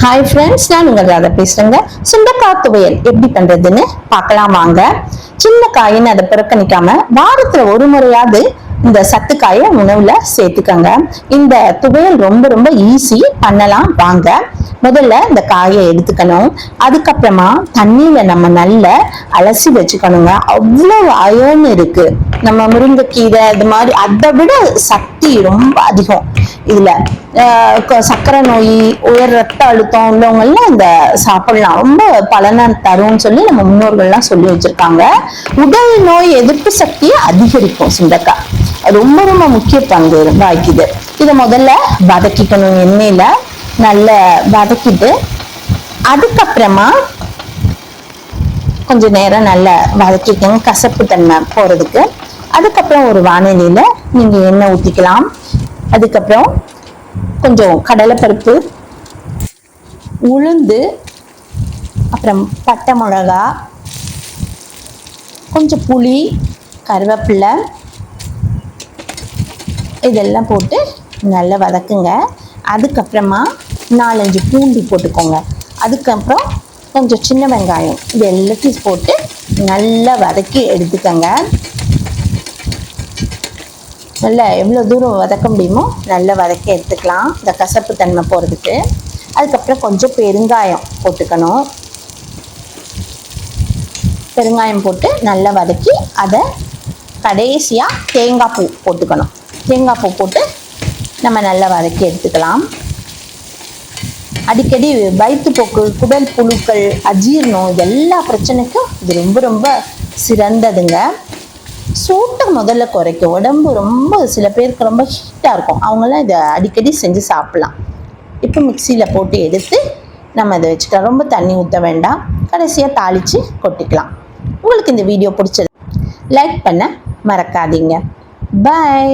Hi friends நான் உங்கள் ராதா பேசுறேங்க. சுண்டக்காய் துவையல் எப்படி பண்ணுறதுன்னு பார்க்கலாம் வாங்க. சின்ன காயின்னு அதை புறக்கணிக்காம வாரத்தில் ஒரு முறையாவது இந்த சத்துக்காயை உணவுல சேர்த்துக்கங்க. இந்த துவையல் ரொம்ப ரொம்ப ஈஸி பண்ணலாம் வாங்க. முதல்ல இந்த காயை எடுத்துக்கணும். அதுக்கப்புறமா தண்ணியில நம்ம நல்லா அலசி வச்சுக்கணுங்க. அவ்வளவு அயோன்னு இருக்கு. நம்ம முருங்கைக்கீரை இது மாதிரி அதை விட சக்தி ரொம்ப அதிகம் இதுல. ஆஹ் க- சர்க்கரை நோய் உயர் ரத்த அழுத்தம் உள்ளவங்க எல்லாம் இந்த சாப்பிடலாம். ரொம்ப பலனை தரும்னு சொல்லி நம்ம முன்னோர்கள்லாம் சொல்லி வச்சிருக்காங்க. உடல் நோய் எதிர்ப்பு சக்தியை அதிகரிக்கும் சுண்டக்காய். ரொம்ப ரொம்ப முக்கிய பங்கு வாய்க்குது இதை முதல்ல வதக்கிக்கணும் எண்ணெயில. நல்லா வதக்கிட்டு அதுக்கப்புறமா கொஞ்ச நேரம் நல்லா வதக்கிக்கங்க கசப்பு தன்மை போறதுக்கு. அதுக்கப்புறம் ஒரு வானிலையில நீங்க எண்ணெய் ஊத்திக்கலாம். அதுக்கப்புறம் கொஞ்சம் கடலைப்பருப்பு உளுந்து அப்புறம் பட்டை மிளகா கொஞ்சம் புளி கருவேப்பிலை இதெல்லாம் போட்டு நல்லா வதக்குங்க. அதுக்கப்புறமா நாலஞ்சு பூண்டு போட்டுக்கோங்க. அதுக்கப்புறம் கொஞ்சம் சின்ன வெங்காயம் இது எல்லாத்தையும் போட்டு நல்லா வதக்கி எடுத்துக்கங்க. நல்லா எவ்வளோ தூரம் வதக்க முடியுமோ நல்லா வதக்கி எடுத்துக்கலாம். இந்த கசப்பு தன்மை போகிறதுக்கு அதுக்கப்புறம் கொஞ்சம் பெருங்காயம் போட்டுக்கணும். பெருங்காயம் போட்டு நல்லா வதக்கி அதை கடைசியாக தேங்காய் பூ போட்டுக்கணும். தேங்காய் பூ போட்டு நம்ம நல்லா வதக்கி எடுத்துக்கலாம். அடிக்கடி வயிற்றுப்போக்கு குடல் புழுக்கள் அஜீரணம் இது எல்லா பிரச்சனைக்கும் இது ரொம்ப ரொம்ப சிறந்ததுங்க. சூட்டை முதல்ல குறைக்கும் உடம்பு ரொம்ப சில பேருக்கு ரொம்ப ஹீட்டாக இருக்கும். அவங்களாம் இதை அடிக்கடி செஞ்சு சாப்பிட்லாம். இப்போ மிக்சியில் போட்டு எடுத்து நம்ம இதை வச்சுக்கலாம். ரொம்ப தண்ணி ஊற்ற வேண்டாம். கடைசியாக தாளித்து கொட்டிக்கலாம். உங்களுக்கு இந்த வீடியோ பிடிச்சது லைக் பண்ண மறக்காதீங்க. பை